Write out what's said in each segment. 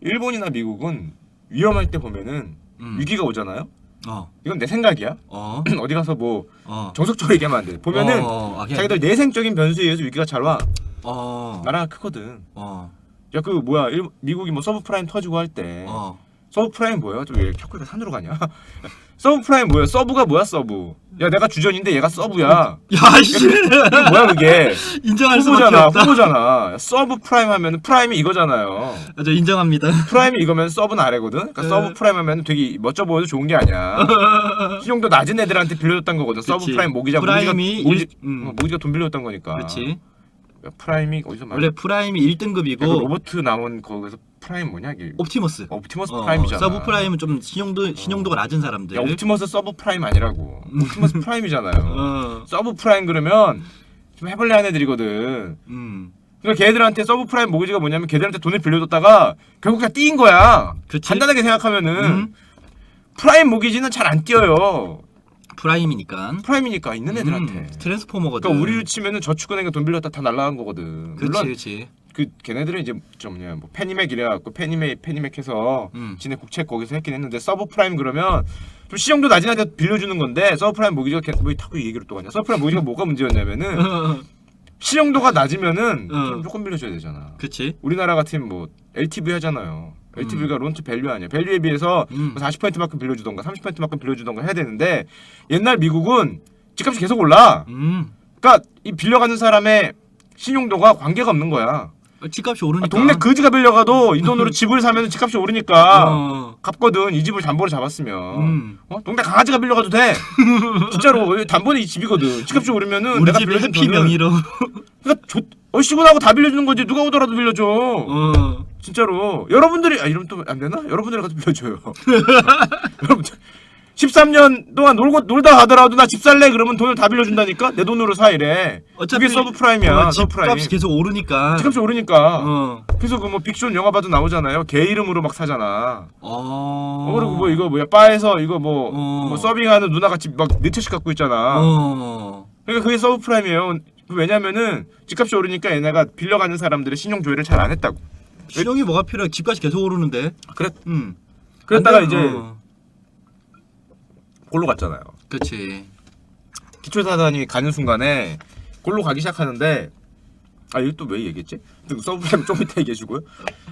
일본이나 미국은 위험할 때 보면은 음. 위기가 오잖아요. 어. 이건 내 생각이야. 어. 어디 가서 뭐 어. 정석적으로 얘기하면 안 돼. 보면은 어, 아, 그냥- 자기들 내생적인 변수에 의해서 위기가 잘 와. 어. 나라가 크거든. 어. 야 그 뭐야 일, 미국이 뭐 서브프라임 터지고 할 때 어. 서브프라임 뭐야? 좀왜 켜크가 산으로 가냐? 서브프라임 뭐야? 서브가 뭐야 서브? 야 내가 주전인데 얘가 서브야. 야, 씨. 이게 뭐야 그게? 인정할 수밖에 후보잖아 없다. 후보잖아. 서브 프라임 하면 프라임이 이거잖아요. 아, 저 인정합니다. 프라임이 이거면 서브는 아래거든. 그러니까 네. 서브 프라임 하면 되게 멋져 보여도 좋은 게 아니야. 신용도 낮은 애들한테 빌려줬던 거거든. 서브 그치. 프라임 모기자 프라임이 모기가 모기, 일- 음. 어, 모기가 돈 빌려줬던 거니까. 그렇지. 야, 프라임이 어디서 말? 원래 프라임이 1등급이고 그 로버트 나온 거기서 프라임 뭐냐 이게? 옵티머스. 옵티머스 어, 프라임이잖아. 서브 프라임은 좀 신용도 신용도가 낮은 사람들. 야 옵티머스 서브 프라임 아니라고. 옵티머스 프라임이잖아요. 어. 서브 프라임 그러면 좀 해볼래 하는 애들이거든. 음. 그러니까 걔들한테 서브 프라임 모기지가 뭐냐면 걔들한테 돈을 빌려줬다가 결국 다 띄인 거야. 그치. 간단하게 생각하면은 음. 프라임 모기지는 잘안 뛰어요. 프라임이니까. 프라임이니까 있는 애들한테. 음, 트랜스포머거든. 그러니까 우리로 치면은 저축은행에 돈 빌렸다 다 날라간 거거든. 그렇지, 물론 그렇지. 그 걔네들은 이제 좀 뭐냐 뭐 페니맥 이래갖고 페니맥 페니맥 해서 음. 지네 국채 거기서 했긴 했는데 서브 프라임 그러면 좀 시정도 낮은 애한테 빌려주는 건데 서브 프라임 모기지가 걔- 뭐 타고 이 얘기를 또 가냐? 서브 프라임 모기지가 뭐가 문제였냐면은 시정도가 낮으면은 어. 좀 조금 빌려줘야 되잖아. 그렇지. 우리나라 같으면 뭐 LTV 하잖아요. LTV가 론트 밸류 아니야. 밸류에 비해서 음. 40%만큼 빌려주던가 30%만큼 빌려주던가 해야 되는데 옛날 미국은 집값이 계속 올라. 음. 그러니까 이 빌려가는 사람의 신용도가 관계가 없는 거야. 어, 집값이 아, 오르니까. 동네 거지가 빌려가도 이 돈으로 집을 사면 집값이 오르니까 어. 갚거든. 이 집을 담보로 잡았으면. 음. 어? 동네 강아지가 빌려가도 돼. 진짜로 담보는 이 집이거든. 집값이 오르면은 우리 내가 집에 빌려준 해피 돈은 명의로. 그러니까 조, 어시구나고 다 빌려주는 거지. 누가 오더라도 빌려줘. 어. 진짜로 여러분들이 아 이러면 또 안 되나? 여러분들이 가서 빌려줘요. 여러분들 13년 동안 놀고 놀다 가더라도 나 집 살래 그러면 돈을 다 빌려준다니까 내 돈으로 사 이래. 그게 서브 프라임이야. 어, 서브 프라임. 집값이 계속 오르니까. 집값이 오르니까. 어. 그래서 그 뭐 빅쇼 영화 봐도 나오잖아요. 개 이름으로 막 사잖아. 어. 어, 그리고 뭐 이거 뭐야 바에서 이거 뭐, 어. 뭐 서빙하는 누나가 집막네 채씩 갖고 있잖아. 어. 그러니까 그게 서브 프라임이에요. 왜냐면은 집값이 오르니까 얘네가 빌려가는 사람들의 신용 조회를 잘 안 했다고. 신용이 뭐가 필요해? 집값이 계속 오르는데. 그래 음. 그랬다가. 이제 어. 골로 갔잖아요. 그렇지. 기초사단이 가는 순간에 골로 가기 시작하는데 아 이거 또 왜 얘기했지? 서브프라임 좀 이따 얘기해 주고요.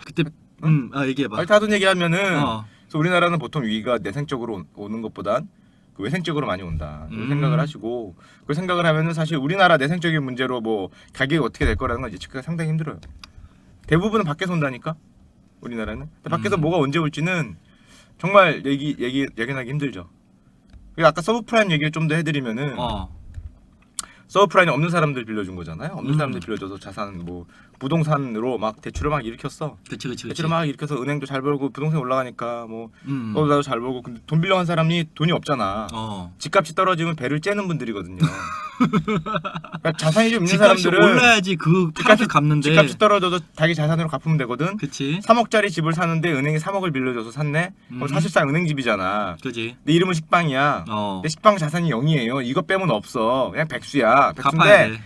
그때 음, 아 얘기해 봐. 하여튼 하던 얘기하면은 어. 그래서 우리나라는 보통 위기가 내생적으로 오- 오는 것보단 그 외생적으로 많이 온다. 음. 생각을 하시고 그 생각을 하면은 사실 우리나라 내생적인 문제로 뭐 가격이 어떻게 될 거라는 건 예측하기가 상당히 힘들어요. 대부분은 밖에서 온다니까 우리나라는. 근데 밖에서 음. 뭐가 언제 올지는 정말 얘기 얘기 예견하기 힘들죠. 아까 서브프라임 얘기를 좀 더 해드리면은 어. 서브프라임이 없는 사람들 빌려준 거잖아요. 없는 음. 사람들 빌려줘서 자산 뭐 부동산으로 막 대출을 막 일으켰어. 그렇지 그렇지 그렇지. 대출을 막 일으켜서 은행도 잘 벌고 부동산 올라가니까 뭐 음. 어, 나도 잘 벌고 근데 돈 빌려간 사람이 돈이 없잖아. 어. 집값이 떨어지면 배를 째는 분들이거든요. 그러니까 자산이 좀 있는 집값이 사람들은 올라야지 그 팔아서 갚는데. 집값이 떨어져도 자기 자산으로 갚으면 되거든. 그치. 3억짜리 집을 사는데 은행이 3억을 빌려줘서 샀네. 그럼 음. 사실상 은행 집이잖아. 그지. 내 이름은 식빵이야. 어. 내 식빵 자산이 0이에요. 이것 빼면 없어. 그냥 백수야. 갚아야 백수인데 돼.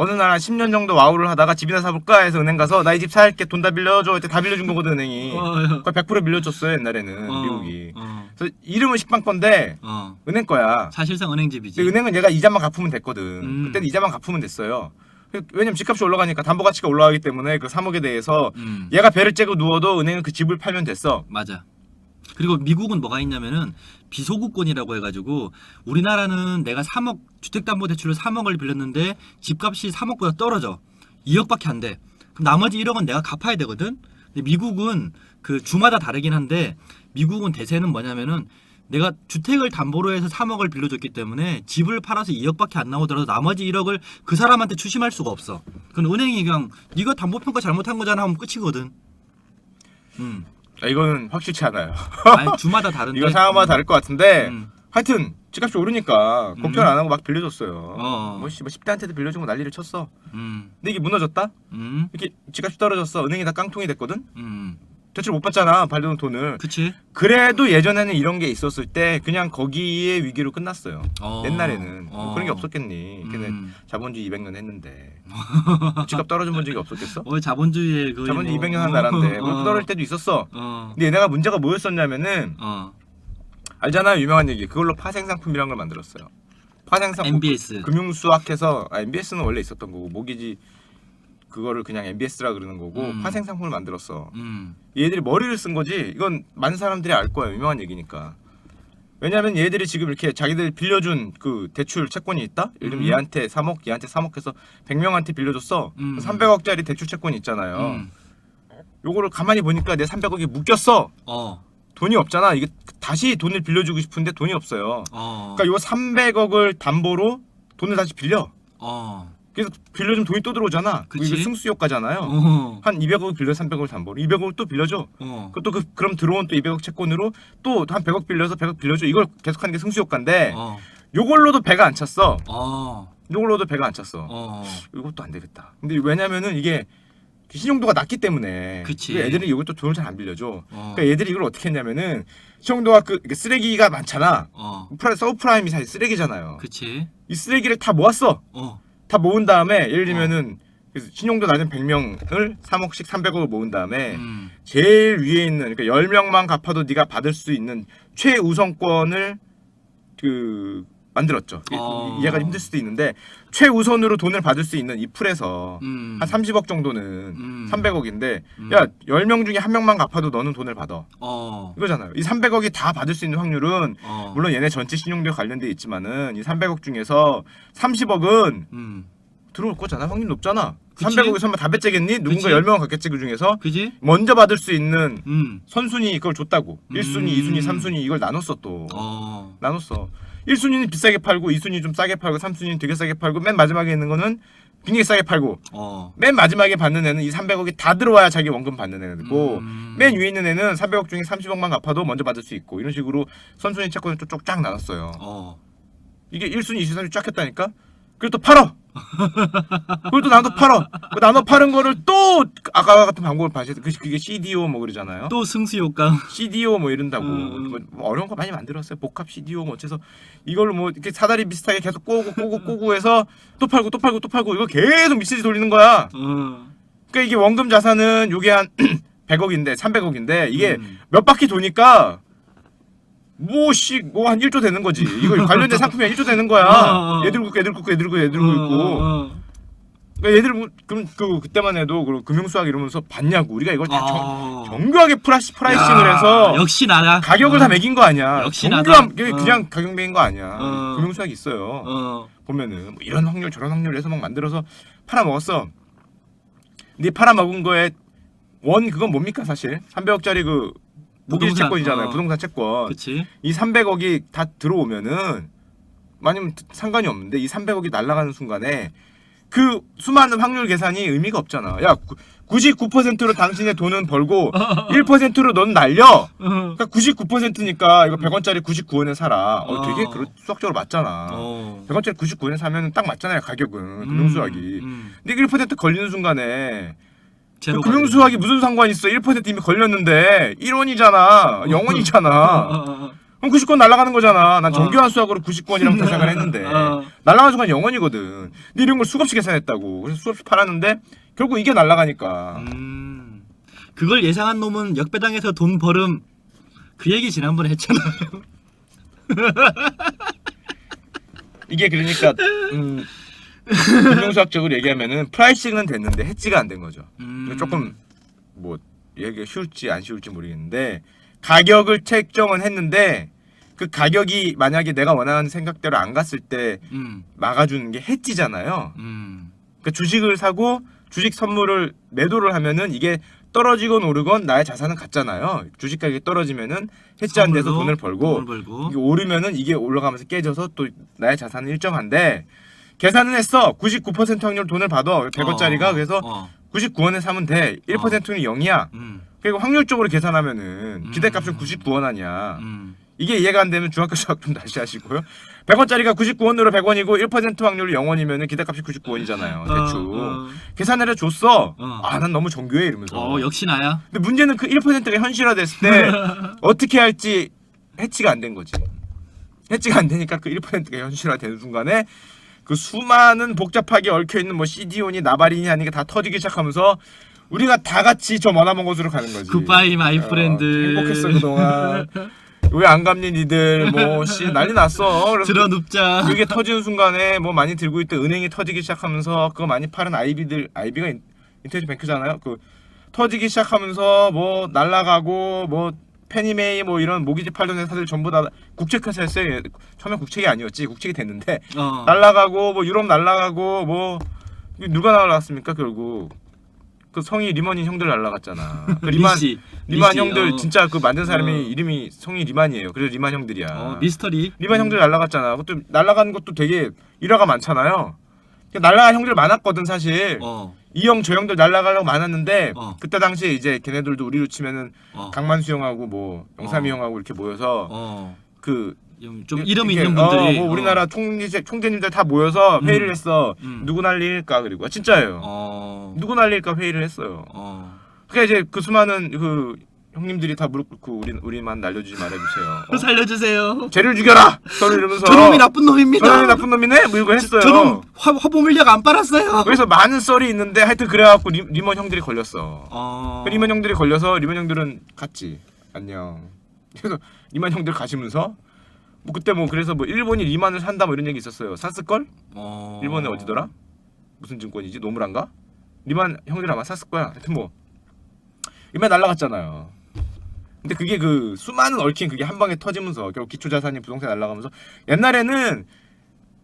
어느 날 한 10년 정도 와우를 하다가 집이나 사볼까 해서 은행 가서 나 이 집 살게 돈 다 빌려줘. 이때 다 빌려준 거거든 은행이. 어. 그걸 100% 빌려줬어요 옛날에는 어. 미국이. 어. 그래서 이름은 식빵 건데 어. 은행 거야. 사실상 은행집이지. 근데 은행은 얘가 이자만 갚으면 됐거든. 음. 그때는 이자만 갚으면 됐어요. 그- 왜냐면 집값이 올라가니까 담보 가치가 올라가기 때문에 그 3억에 대해서 음. 얘가 배를 째고 누워도 은행은 그 집을 팔면 됐어. 맞아. 그리고 미국은 뭐가 있냐면은 비소구권이라고 해가지고 우리나라는 내가 3억 주택담보대출을 3억을 빌렸는데 집값이 3억보다 떨어져 2억밖에 안 돼. 그럼 나머지 1억은 내가 갚아야 되거든. 근데 미국은 그 주마다 다르긴 한데 미국은 대세는 뭐냐면은 내가 주택을 담보로 해서 3억을 빌려줬기 때문에 집을 팔아서 2억밖에 안 나오더라도 나머지 1억을 그 사람한테 추심할 수가 없어. 그건 은행이 그냥 네가 담보 평가 잘못한 거잖아 하면 끝이거든. 음. 아, 이거는 확실치 않아요. 아니 주마다 다른데. 이건 상황마다 다를 것 같은데 음. 하여튼 집값이 오르니까 걱정 안 하고 막 빌려줬어요. 어. 뭐, 씨, 뭐 10대한테도 빌려주고 난리를 쳤어. 음. 근데 이게 무너졌다? 음. 이렇게 집값이 떨어졌어. 은행이 다 깡통이 됐거든? 음. 대출 못 받잖아 받은 돈을 그치? 그래도 예전에는 이런 게 있었을 때 그냥 거기에 위기로 끝났어요 어. 옛날에는 뭐 어. 그런 게 없었겠니 근데 음. 자본주의 200년 했는데 집값 떨어져 본 적이 없었겠어? 어 자본주의의 그 자본주의 200년 한 나라인데 뭐 떨어질 때도 있었어 어. 근데 얘네가 문제가 뭐였었냐면은 어. 알잖아요 유명한 얘기 그걸로 파생 상품이란 걸 만들었어요 파생 상품 MBS. 금융수학해서 아, MBS는 원래 있었던 거고 모기지 그거를 그냥 MBS라 그러는 거고 음. 파생 상품을 만들었어 음. 얘들이 머리를 쓴 거지 이건 많은 사람들이 알 거예요 유명한 얘기니까 왜냐면 얘들이 지금 이렇게 자기들 빌려준 그 대출 채권이 있다 예를 들면 음. 얘한테 3억 얘한테 3억 해서 100명한테 빌려줬어 음. 300억짜리 대출 채권이 있잖아요 음. 요거를 가만히 보니까 내 300억이 묶였어 어. 돈이 없잖아 이게 다시 돈을 빌려주고 싶은데 돈이 없어요 어. 그러니까 요 300억을 담보로 돈을 다시 빌려 어. 그래서 빌려주면 돈이 또 들어오잖아 그치. 이게 승수 효과잖아요 어. 한 200억 빌려 300억을 담보로 200억을 또 빌려줘 어. 그것도 그 그럼 들어온 또 200억 채권으로 또 한 100억 빌려서 100억 빌려줘 이걸 계속하는 게 승수 효과인데 어. 요걸로도 배가 안 찼어 어. 요걸로도 배가 안 찼어 어. 이것도 안 되겠다 근데 왜냐면은 이게 신용도가 낮기 때문에 그치. 그 애들이 이것도 돈을 잘 안 빌려줘 어. 그러니까 얘들이 이걸 어떻게 했냐면은 신용도가 그 쓰레기가 많잖아 어. 프라 서브프라임이 사실 쓰레기잖아요 그치. 이 쓰레기를 다 모았어 어. 다 모은 다음에 예를 들면은 그래서 신용도 낮은 100명을 3억씩 300억을 모은 다음에 음. 제일 위에 있는 그러니까 10명만 갚아도 네가 받을 수 있는 최우선권을 그 만들었죠. 이- 어. 이해가 힘들 수도 있는데 최우선으로 돈을 받을 수 있는 이 풀에서 음. 한 30억 정도는 음. 300억인데 음. 야 10명 중에 한 명만 갚아도 너는 돈을 받아. 어. 이거잖아요. 이 300억이 다 받을 수 있는 확률은 어. 물론 얘네 전체 신용도에 관련돼 있지만은 이 300억 중에서 30억은 음. 들어올 거잖아. 확률 높잖아. 그치? 300억에 설마 다 배째겠니? 누군가 그치? 10명 갖겠지 그 중에서 그지? 먼저 받을 수 있는 음. 선순위 그걸 줬다고. 음. 1순위, 2순위, 3순위 이걸 나눴어 또. 어. 나눴어. 1순위는 비싸게 팔고 2순위 좀 싸게 팔고 3순위는 되게 싸게 팔고 맨 마지막에 있는 거는 굉장히 싸게 팔고 어. 맨 마지막에 받는 애는 이 300억이 다 들어와야 자기 원금 받는 애고 음. 맨 위에 있는 애는 300억 중에 30억만 갚아도 먼저 받을 수 있고 이런 식으로 선순위 채권을 쭉쫙 나눴어요. 어. 이게 1순위, 2순위, 3순위 쫙 했다니까? 그리고 또 팔어! 그걸 또 나눠 팔어! 그 나눠 파는 거를 또 아까 같은 방법을 발휘해서 그- 그게 CDO 뭐 그러잖아요. 또 승수 효과. CDO 뭐 이런다고 음. 뭐, 뭐 어려운 거 많이 만들었어요. 복합 CDO 뭐 어째서 이걸로 뭐 이렇게 사다리 비슷하게 계속 꼬고 꼬고 꼬고 해서 또 팔고 또 팔고 또 팔고 이거 계속 미스지 돌리는 거야. 어. 그러니까 이게 원금 자산은 요게 한 100억인데 300억인데 이게 음. 몇 바퀴 도니까 뭐씩 뭐 한 1조 되는 거지. 이거 관련된 상품이 한 1조 되는 거야. 어, 어. 얘들 굽고 얘들 굽고 얘들 굽고 얘들 굽고 어, 있고. 어. 그러니까 얘들 뭐- 그럼 그 그때만 해도 그 금융 수학 이러면서 봤냐고 우리가 이걸 다 정, 어. 정교하게 프라시 프라이싱을 야, 해서 역시 나라. 가격을 어. 다 매긴 거 아니야. 역시 정교한 나다. 그게 어. 그냥 가격 매긴 거 아니야. 어. 금융 수학이 있어요. 어. 보면은 뭐 이런 확률 저런 확률 해서 막 만들어서 팔아 먹었어. 근데 팔아 먹은 거에 원 그건 뭡니까 사실 300억짜리 그 부동산, 채권이잖아요. 어. 부동산 채권. 그치. 이 300억이 다 들어오면은 아니면 상관이 없는데 이 300억이 날아가는 순간에 그 수많은 확률 계산이 의미가 없잖아. 야, 99%로 당신의 돈은 벌고 1%로 넌 날려. 어. 그러니까 99%니까 이거 100원짜리 99원에 사라. 어, 되게 어. 그런 수학적으로 맞잖아. 어. 100원짜리 99원에 사면 딱 맞잖아요, 가격은. 금융수학이. 음. 근데 1% 걸리는 순간에 제로 그 금융수학이 무슨 상관이 있어? 1% 이미 걸렸는데 1원이잖아. 0원이잖아. 어, 어, 그럼 99원 날아가는 거잖아. 난 어. 정교한 수학으로 99원이라고 생각을 했는데 어. 날아가는 순간 0원이거든. 근데 이런 걸 수없이 계산했다고. 그래서 수없이 팔았는데 결국 이게 날아가니까. 음. 그걸 예상한 놈은 역배당에서 돈 벌음 그 얘기 지난번에 했잖아. 이게 그러니까 음, 금융수학적으로 얘기하면은 프라이싱은 됐는데 해지가 안 된 거죠. 음. 조금 뭐 얘기가 쉬울지 안 쉬울지 모르겠는데 가격을 책정은 했는데 그 가격이 만약에 내가 원하는 생각대로 안 갔을 때 음. 막아주는 게 해지잖아요. 음. 그 주식을 사고 주식 선물을 매도를 하면은 이게 떨어지건 오르건 나의 자산은 같잖아요. 주식 가격이 떨어지면은 해지한 데서 돈을 벌고 돈을 벌고. 오르면은 이게 올라가면서 깨져서 또 나의 자산은 일정한데 계산은 했어. 99% 확률 돈을 받아. 100원짜리가 어, 그래서 어. 99원에 사면 돼. 1%는 0이야. 음. 그리고 확률적으로 계산하면은 음. 기대값은 99원 아니야. 음. 이게 이해가 안 되면 중학교 수학 좀 다시 하시고요. 100원짜리가 99원으로 100원이고 1% 확률로 0원이면 기대값이 99원이잖아요. 대충. 어, 계산을 해줬어. 어. 아, 난 너무 정교해 이러면서. 어, 어, 역시 나야. 근데 문제는 그 1%가 현실화됐을 때 어떻게 할지 해치가 안 된 거지. 해치가 안 되니까 그 1%가 현실화되는 순간에 그 수많은 복잡하게 얽혀 있는 뭐 CD온이 나발이니 아니게 다 터지기 시작하면서 우리가 다 같이 저 머나먼 곳으로 가는 거지. 굿바이 마이 어, 프렌드. 행복했어 그동안. 왜안 갚니 니들 뭐씨 난리 났어. 그래서 들어 눕자. 그게 터지는 순간에 뭐 많이 들고 있던 은행이 터지기 시작하면서 그거 많이 파는 아이비들 아이비가 인- 인터넷 뱅크잖아요. 그 터지기 시작하면서 뭐 날라가고 뭐 페니메이 뭐 이런 모기지 팔던 회사들 전부 다 국책회사였어요. 처음에 국책이 아니었지 국책이 됐는데 어. 날라가고 뭐 유럽 날라가고 뭐 누가 날라갔습니까 결국 그 성이 리먼인 형들 날라갔잖아. 그 리만 리씨. 리만 리씨, 형들 어. 진짜 그 만든 사람이 어. 이름이 성이 리만이에요. 그래서 리만 형들이야. 어, 미스터리. 리만 형들 날라갔잖아. 그것도 날라가는 것도 되게 일화가 많잖아요. 날라간 형들 많았거든 사실. 어. 이 형 저 형들 날라가려고 많았는데 어. 그때 당시에 이제 걔네들도 우리로 치면은 어. 강만수 형하고 뭐 영삼이 어. 형하고 이렇게 모여서 어. 그 좀, 좀 이- 이름 이렇게, 있는 분들이 어, 뭐 우리나라 총리 총재님들 다 모여서 음. 회의를 했어. 음. 누구 날릴까 그리고 아, 진짜예요. 어. 누구 날릴까 회의를 했어요. 어. 그러니까 이제 그 수많은 그 형님들이 다 무릎 꿇고 우리 우리만 날려주지 말아주세요. 어? 살려주세요. 쟤를 죽여라. 저를 이러면서 저놈이 나쁜 놈입니다. 저놈이 나쁜 놈이네. 뭐 이거 했어요. 저놈 화, 화보 물약 안 빨았어요. 그래서 많은 썰이 있는데 하여튼 그래갖고 리, 리먼 형들이 걸렸어. 어. 그 리먼 형들이 걸려서 리먼 형들은 갔지. 안녕. 그래서 리먼 형들 가시면서 뭐 그때 뭐 그래서 뭐 일본이 리만을 산다 뭐 이런 얘기 있었어요. 샀을 걸? 어. 일본에 어디더라? 무슨 증권이지? 노무란가? 리만 형들 아마 샀을 거야. 하여튼 뭐 리만 날라갔잖아요. 근데 그게 그 수많은 얽힌 그게 한 방에 터지면서 결국 기초자산이 부동산에 날라가면서 옛날에는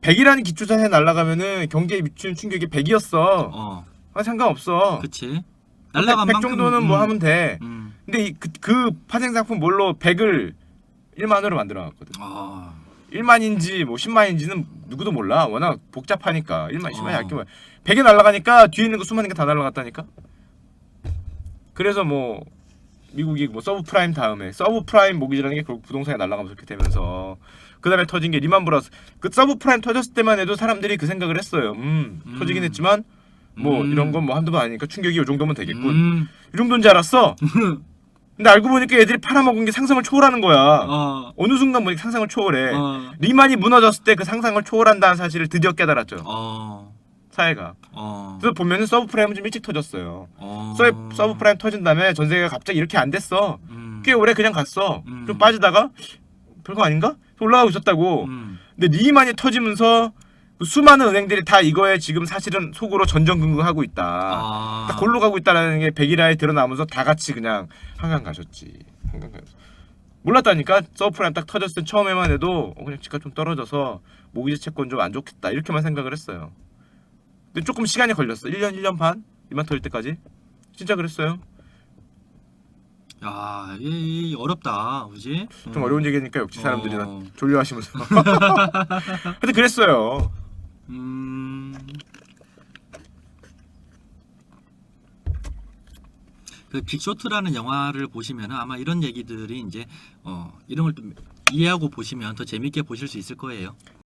100이라는 기초자산이 날라가면은 경제에 미치는 충격이 100이었어. 어. 아, 상관없어. 그치. 날라간 100, 만큼 정도는 뭐 음. 하면 돼. 음. 근데 이, 그, 그 파생상품 뭘로 100을 1만으로 만들어놨거든. 아. 1만인지 뭐 10만인지는 누구도 몰라. 워낙 복잡하니까. 1만, 10만이 어. 알게 뭐야. 100에 날아가니까 뒤에 있는 거 수많은 게 다 날아갔다니까. 그래서 뭐 미국이 뭐 서브프라임 다음에 서브프라임 모기지라는 게 결국 부동산에 날아가면서 그렇게 되면서 그 다음에 터진 게 리만 브라더스. 그 서브프라임 터졌을 때만 해도 사람들이 그 생각을 했어요. 음, 음. 터지긴 했지만 뭐 음. 이런 건 뭐 한두 번 아니니까 충격이 이 정도면 되겠군. 음. 이 정도인 줄 알았어. 근데 알고 보니까 애들이 팔아먹은 게 상상을 초월하는 거야. 어. 어느 순간 보니까 상상을 초월해. 어. 리만이 무너졌을 때 그 상상을 초월한다는 사실을 드디어 깨달았죠. 어. 사회가. 어. 그래서 보면은 서브프라임은 좀 일찍 터졌어요. 어. 서브, 서브프라임 터진 다음에 전 세계가 갑자기 이렇게 안 됐어. 음. 꽤 오래 그냥 갔어. 음. 좀 빠지다가 별거 아닌가? 올라가고 있었다고. 음. 근데 리만이 터지면서 그 수많은 은행들이 다 이거에 지금 사실은 속으로 전전긍긍하고 있다. 아. 딱 골로 가고 있다라는 게 백일화에 드러나면서 다 같이 그냥 한강 가셨지. 한강 가서 몰랐다니까 서프라임 딱 터졌을 때 처음에만 해도 어, 그냥 집값 좀 떨어져서 모기지 채권 좀 안 좋겠다 이렇게만 생각을 했어요. 근데 조금 시간이 걸렸어. 1년 1년 반 이만 터질 때까지 진짜 그랬어요. 야, 이, 이 어렵다, 그지? 좀 어려운 얘기니까 역시 사람들이 어. 나 졸려하시면서. 하여튼 그랬어요. 음. 그 빅쇼트라는 영화를 보시면 아마 이런 얘기들이 이제 어 이런 걸좀 이해하고 보시면 더 재밌게 보실 수 있을 거예요.